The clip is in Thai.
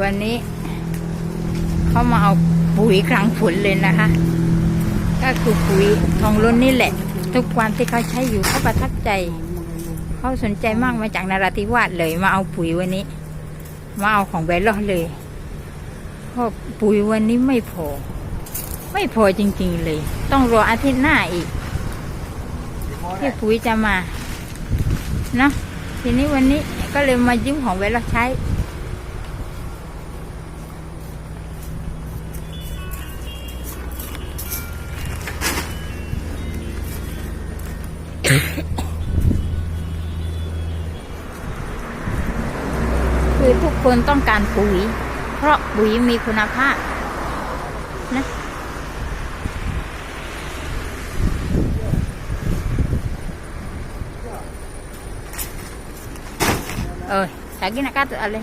วันนี้เขามาเอาปุ๋ยคลังผลเลยนะคะ ก็คือปุ๋ยทองล้นนี่แหละ ทุกวันที่เขาใช้อยู่เขาประทับใจ เขาสนใจมากมาจากนาราธิวาสเลยมาเอาปุ๋ยวันนี้ มาเอาของแบรอเลยเพราะปุ๋ยวันนี้ไม่พอ ไม่พอจริงๆเลย ต้องรออาทิตย์หน้าอีกที่ปุ๋ยจะมาเนาะทีนี้วันนี้ก็เลยมายืมของแบรอใช้ คือทุกคนต้องการปุ๋ย เพราะปุ๋ยมีคุณภาพนะเออ lagi nak kata ale